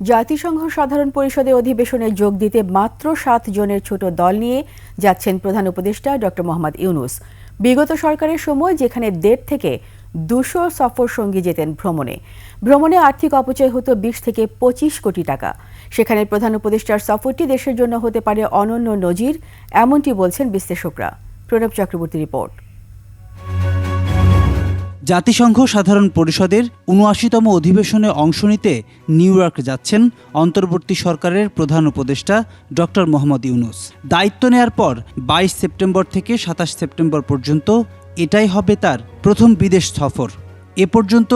জাতিসংঘ সাধারণ পরিষদের অধিবেশনে যোগ দিতে মাত্র সাত জনের ছোট দল নিয়ে যাচ্ছেন প্রধান উপদেষ্টা ডক্টর মোহাম্মদ ইউনুস। বিগত সরকারের সময় যেখানে দেড় থেকে দুশো সফর সঙ্গী যেতেন ভ্রমণে। ভ্রমণে আর্থিক অপচয় হতো বিশ থেকে পঁচিশ কোটি টাকা। সেখানে প্রধান উপদেষ্টার সফরটি দেশের জন্য হতে পারে অনন্য নজির, এমনটি বলছেন বিশ্লেষকরা। প্রণব চক্রবর্তী রিপোর্ট। জাতিসংঘ সাধারণ পরিষদের উনআশিতম অধিবেশনে অংশ নিতে নিউ যাচ্ছেন অন্তর্বর্তী সরকারের প্রধান উপদেষ্টা ডক্টর মোহাম্মদ ইউনুস। দায়িত্ব নেয়ার পর বাইশ সেপ্টেম্বর থেকে সাতাশ সেপ্টেম্বর পর্যন্ত এটাই হবে তার প্রথম বিদেশ সফর। এ পর্যন্ত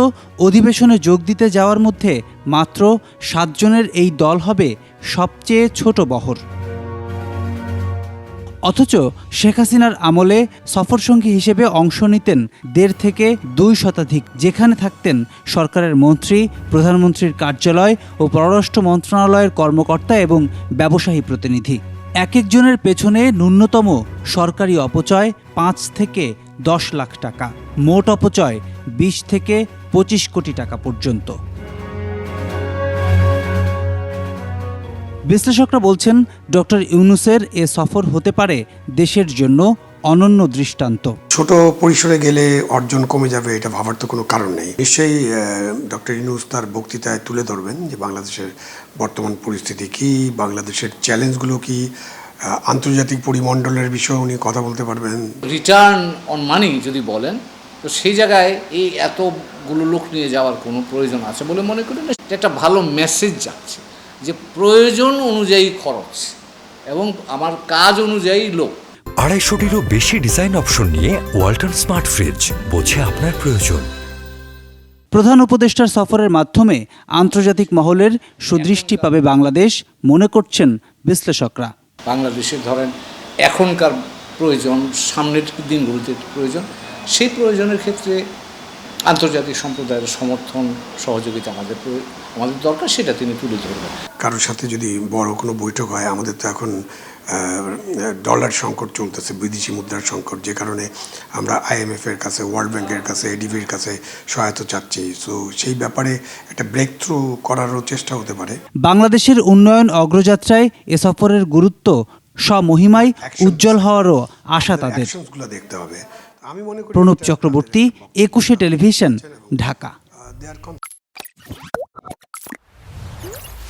অধিবেশনে যোগ দিতে যাওয়ার মধ্যে মাত্র সাতজনের এই দল হবে সবচেয়ে ছোট বহর। অথচ শেখ হাসিনার আমলে সফরসঙ্গী হিসেবে অংশ নিতেন দেড় থেকে দুই শতাধিক, যেখানে থাকতেন সরকারের মন্ত্রী, প্রধানমন্ত্রীর কার্যালয় ও পররাষ্ট্র মন্ত্রণালয়ের কর্মকর্তা এবং ব্যবসায়ী প্রতিনিধি। এক একজনের পেছনে ন্যূনতম সরকারি অপচয় পাঁচ থেকে দশ লাখ টাকা, মোট অপচয় বিশ থেকে পঁচিশ কোটি টাকা পর্যন্ত। বিশ্লেষকরা বলছেন ডক্টর ইউনুসের এ সফর হতে পারে দেশের জন্য অনন্য দৃষ্টান্ত। ছোট পরিসরে গেলে অর্জন কমে যাবে এটা ভাবার তো কোনো কারণ নেই। নিশ্চয়ই ডক্টর ইনুস তার বক্তৃতায় তুলে ধরবেন যে বাংলাদেশের বর্তমান পরিস্থিতি কি বাংলাদেশের চ্যালেঞ্জগুলো কি আন্তর্জাতিক পরিমণ্ডলের বিষয়ে উনি কথা বলতে পারবেন। রিটার্ন অন মানি যদি বলেন তো সেই জায়গায় এই এতগুলো লোক নিয়ে যাওয়ার কোনো প্রয়োজন আছে বলে মনে করি না? একটা ভালো মেসেজ যাচ্ছে। যে প্রয়োজন অনুযায়ী খরচ এবং আমার কাজ অনুযায়ী লোক। আড়াইশোটিরও বেশি ডিজাইন অপশন নিয়ে ওয়াল্টন স্মার্ট ফ্রিজ বোঝে আপনার প্রয়োজন। প্রধান উপদেষ্টার সফরের মাধ্যমে আন্তর্জাতিক মহলের সুদৃষ্টি পাবে বাংলাদেশ মনে করছেন বিশ্লেষকরা। বাংলাদেশে ধরেন এখনকার প্রয়োজন সামনের দিনগুলোতে প্রয়োজন সেই প্রয়োজনের ক্ষেত্রে আন্তর্জাতিক সম্প্রদায়ের সমর্থন সহযোগিতা আমাদের আমাদের দরকার সেটা তিনি তুলে ধরবেন। কারোর সাথে যদি বড় কোনো বৈঠক হয় আমাদের তো এখন আহ, ডলার সংকট চলতেছে বিদেশি মুদ্রার সংকট যে কারণে আমরা আইএমএফ এর কাছে ওয়ার্ল্ড ব্যাংকের কাছে এডিবির কাছে সহায়তা চাচ্ছি। সো সেই ব্যাপারে একটা ব্রেক থ্রু করারও চেষ্টা হতে পারে। বাংলাদেশের উন্নয়ন অগ্রযাত্রায় এ সফরের গুরুত্ব স্বমহিমায় উজ্জ্বল হওয়ারও আশা তাদের। দেখতে হবে। প্রণব চক্রবর্তী একুশে টেলিভিশন ঢাকা।